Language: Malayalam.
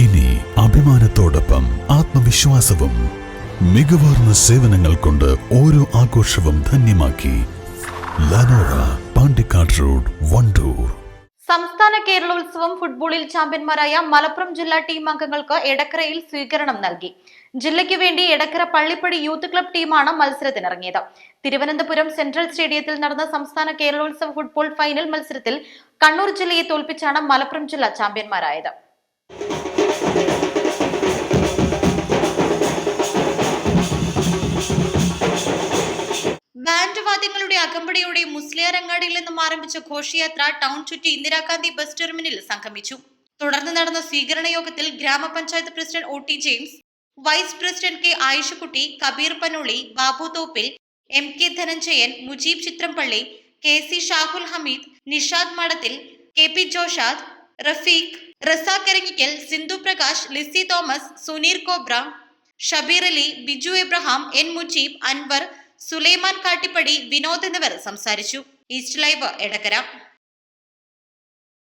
ഇനി അഭിമാനത്തോടൊപ്പം ആത്മവിശ്വാസവും മികവാർന്ന സേവനങ്ങൾ കൊണ്ട് ഓരോ ആഘോഷവും ധന്യമാക്കി ലനോറ പാണ്ടിക്കാട് റോഡ് വണ്ടൂർ. സംസ്ഥാന കേരളോത്സവം ഫുട്ബോളിൽ ചാമ്പ്യന്മാരായ മലപ്പുറം ജില്ലാ ടീം അംഗങ്ങൾക്ക് എടക്കരയിൽ സ്വീകരണം നൽകി. ജില്ലയ്ക്ക് വേണ്ടി എടക്കര പള്ളിപ്പടി യൂത്ത് ക്ലബ് ടീമാണ് മത്സരത്തിനിറങ്ങിയത്. തിരുവനന്തപുരം സെൻട്രൽ സ്റ്റേഡിയത്തിൽ നടന്ന സംസ്ഥാന കേരളോത്സവ ഫുട്ബോൾ ഫൈനൽ മത്സരത്തിൽ കണ്ണൂർ ജില്ലയെ തോൽപ്പിച്ചാണ് മലപ്പുറം ജില്ലാ ചാമ്പ്യന്മാരായത്. ബാൻഡ് വാദ്യങ്ങളുടെ അകമ്പടിയോടെ മുസ്ലിയാരങ്ങാടിയിൽ നിന്നും ആരംഭിച്ച ഘോഷയാത്ര ടൗൺ ചുറ്റി ഇന്ദിരാഗാന്ധി ബസ് ടെർമിനലിൽ സംഗമിച്ചു. തുടർന്ന് നടന്ന സ്വീകരണ യോഗത്തിൽ ഗ്രാമപഞ്ചായത്ത് president O T James vice president K Ayishakutty Kabeer Panoli Babu Thoppil M K Dhananjayan Mujeeb Chithrampally K C Shahul Hameed Nishad Madathil K P Joshad Rafeeq Razak Erangikkal Sindhu Prakash Lissy Thomas Suneer Cobra Shabeer Ali Biju Abraham N Mujeeb Anwar Sulaiman Kattippadi Vinod എന്നിവർ സംസാരിച്ചു. East live Edakkara